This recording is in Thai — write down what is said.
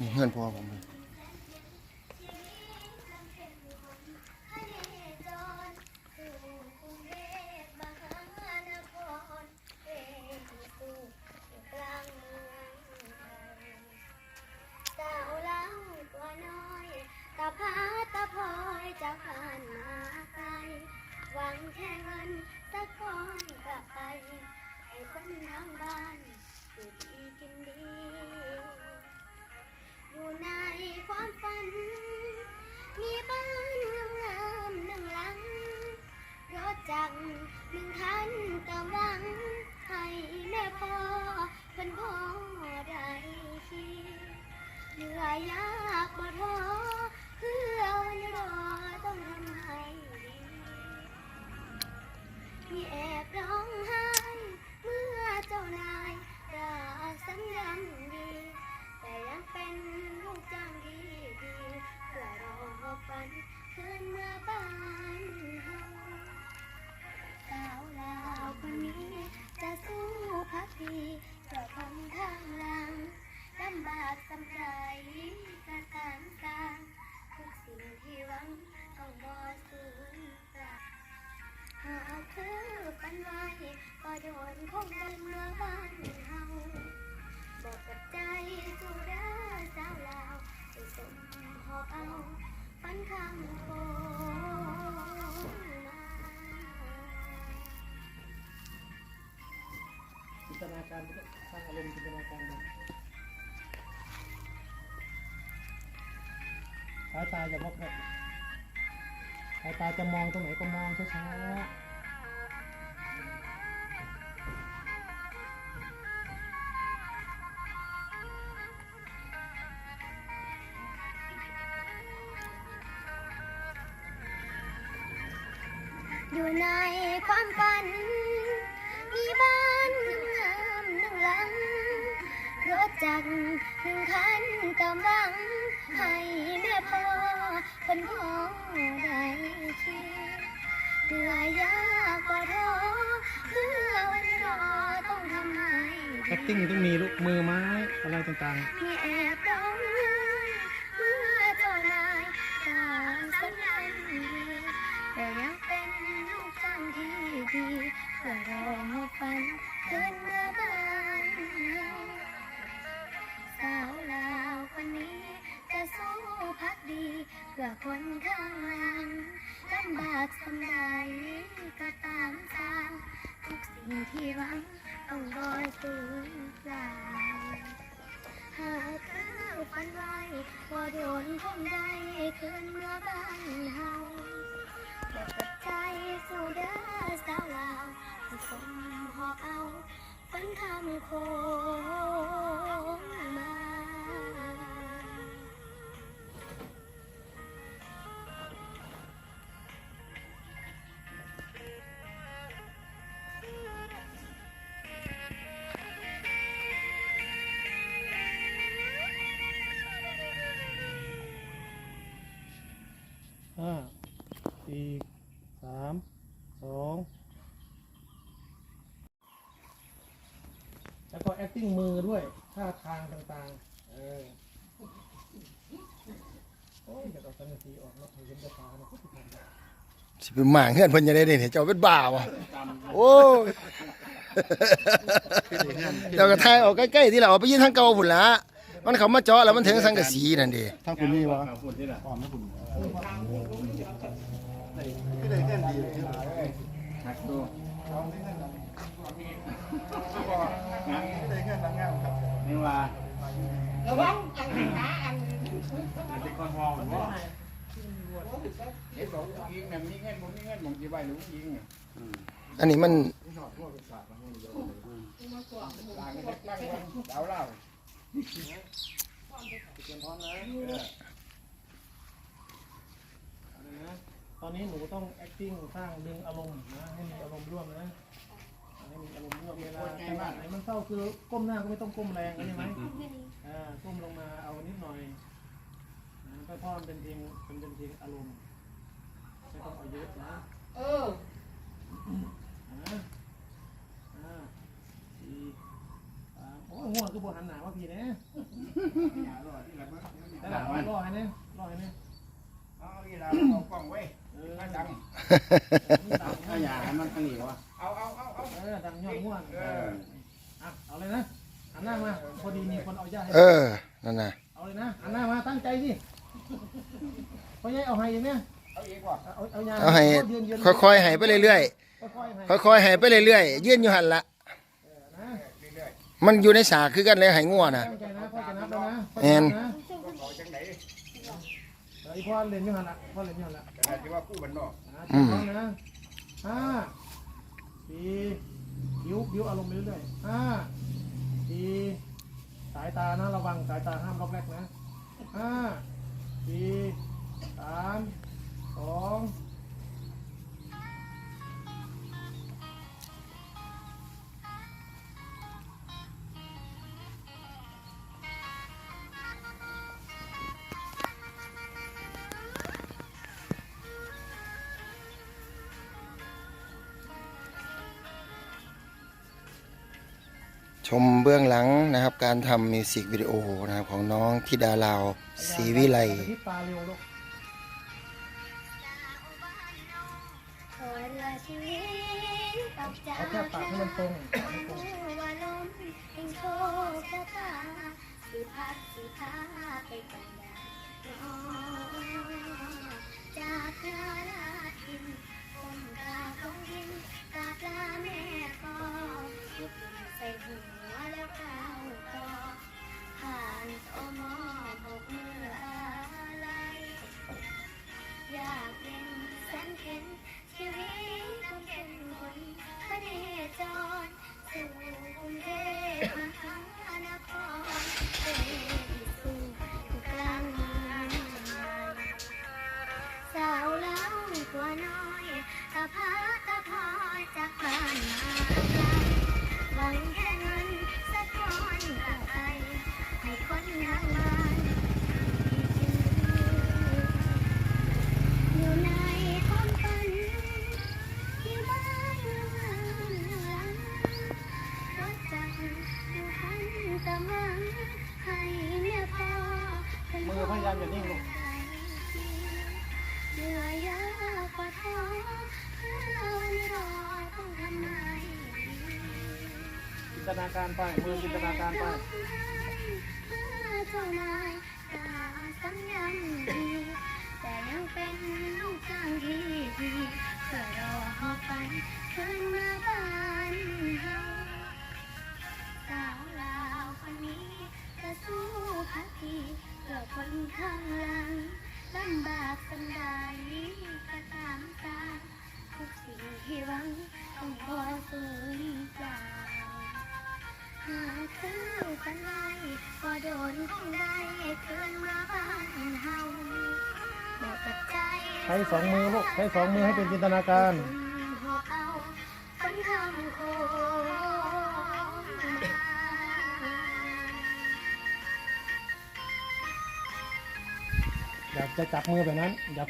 นี่เงื่อนพ่อผมเลยสาวเล่าตัวน้อยตาพาตาพอยจะผ่านมาไกลหวังแค่เงินสักก้อนกลับไปให้คนทางบ้านอยู่ดีกินดี อยู่ ฝันคืนมาบ้านเฮาสาวลาวคนนี้จะสู้พักดีเพื่อคนข้างหลังลำบากสำใจก็ตางกลางทุกสิ่งที่หวัง ตนาการสร้างอารมณ์จินตนาการสายตาอย่าวอกแวกสายตาจะมองตรงไหนก็มองช้าๆอยู่ในความฝัน จักรหนึ่งคันเติมหวัง ให้แม่พ่อเป็นพ่อได้ขี่เหนื่อยยากกว่าท้อเพื่อวันรอต้องทำให้ๆดี acting ต้องมีลูกมือไม้อะไรต่างมีแอบร้องไห้เมื่อเจ้านายต่างสัญญาณดีแต่ยังเป็นลูกจ้างที่ดีเพื่อรอฝันคืน คนข้างหลังลำบากสำใดก็ตามทางทุกสิ่งที่หวังต้องรอสูญเปล่าหากคือฝันไว้ว่าโดนคงได้คืนเมื่อบ้านเฮาแต่ปัจจัยสู้เด้อสาวลาวที่สมหอบเอาฝันคำโค ห้าสี่สามสองแล้วก็ acting มือด้วย ท่าทางต่างๆ เออ โอ้ยจะเอาสัญญาออกเนาะให้เห็นแต่ตาเนาะก็สิทำได้สิเป็นหมางเงื่อนเพิ่นจะได้เด่นเจ้าเป็นบ้าวะโอ้ยเจ้ากระทายออกใกล้ๆที่เราเอาไปยืนทางเก่าพุ่นละ มันเขามาเจาะแล้วมันถึงสังกะสีนั่นเดีทางคุณนี่วะอ่อนนะคุณก็ได้แค่ดีเลยหักดูได้แค่นางงามครับนี่ว่าระวังอันหาอันเป็นคนห้องว่าเด็กบอกยิงเนี่ยมีเงินมึงมีเงินมึงจะไปหรือยิงเนี่ยอันนี้มัน ต่างกันจะตั้งวันเสาเล่าตอนนี้หนูต้อง acting สร้างดึงอารมณ์นะให้มีอารมณ์ร่วมนะให้มีอารมณ์ร่วมเวลาจังหวะไหนมันเศร้าคือก้มหน้าก็ไม่ต้องก้มแรงใช่ไหมอ่าก้มลงมาเอานิดหน่อยนะก็เพราะมันเป็นเพลงเป็นเป็นเพลงอารมณ์ไม่ต้องเอาเยอะนะเออ อ่าอ่า สี่สามโอ้ยง่วคือบทหันหนาว่าพี่นะอย่ารอที่ละเมื่อมันรอให้นี่ยรอให้เนี่ยเอาอีหลาเอากล้องไว้เออมาดังดังถ้าอยากให้มันทางนี้วะเอาเอาเอาเอาเออดังยอดง่วนเอออะเอาเลยนะหันหน้ามาพอดีมีคนเอาย่าให้เออนั่นน่ะเอาเลยนะหันหน้ามาตั้งใจสิพ่อใหญ่เอาให้ย่างเนี้ยเอาอีกว่ะเอาเอายาเอาให้ค่อยๆให้ไปเรื่อยๆค่อยๆให้ไปเรื่อยๆยื่นอยู่หันละ มันอยู่ในสากคือกันเลยให้งัวน่ะตั้งใจนะพ่อจะนับแล้วนะแม่นนะๆเอาจังไหนเดี๋ยวอีพ่อเล่นอยู่หันละพ่อเล่นอยู่หันละขนาดที่ว่ากู้มันนอกอะอืมพร้อมนะห้าสี่บิ้วบิ้วอารมณ์ไปเรื่อยๆห้าสี่สายตานะระวังสายตาห้ามล็อกแรกนะห้าสี่สามสอง ชมเบื้องหลังนะครับ การทำมิวสิกวิดีโอนะครับของน้องธิดาลาวศรีวิไลที่ตาเร็วลูกขอเอาแค่ปากให้มันตรงว่าล มือพยายามอย่านิ่งลูกจินตนาการไปมือจินตนาการไปางลำบากสันใดก็ตามตาทุกสิ่งที่หวังต้องพอสูญเปล่าหาคือกันไว้พอโดนคงได้คืนมาบ้านเฮาบอกกับใจ ใช้สองมือลูก ใช้สองมือให้เป็นจินตนาการ จะจับมือแบบนั้นอย่า